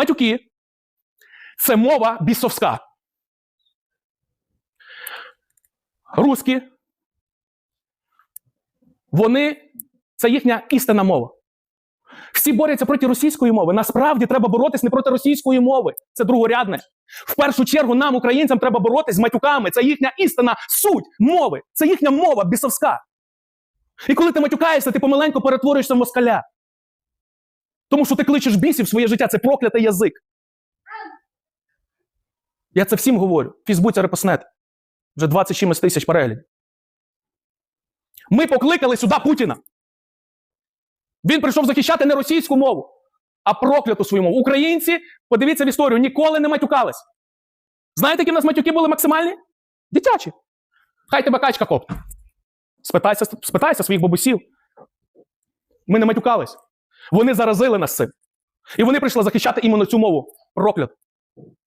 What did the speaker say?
Матюки це мова бісовська. Руські. Вони це їхня істинна мова. Всі борються проти російської мови. Насправді треба боротись не проти російської мови. Це другорядне. В першу чергу нам, українцям, треба боротись з матюками. Це їхня істина суть мови. Це їхня мова бісовська. І коли ти матюкаєшся, ти помаленьку перетворюєшся в москаля. Тому що ти кличеш бісів в своє життя, це проклятий язик. Я це всім говорю. Фейсбуці репоснет. Вже 20 чимось тисяч переглядів. Ми покликали сюди Путіна. Він прийшов захищати не російську мову, а прокляту свою мову. Українці, подивіться в історію, ніколи не матюкались. Знаєте, які в нас матюки були максимальні? Дитячі. Хай тебе качка копне. Спитайся, спитайся своїх бабусів. Ми не матюкались. Вони заразили нас цим. І вони прийшли захищати іменно цю мову. Прокляту.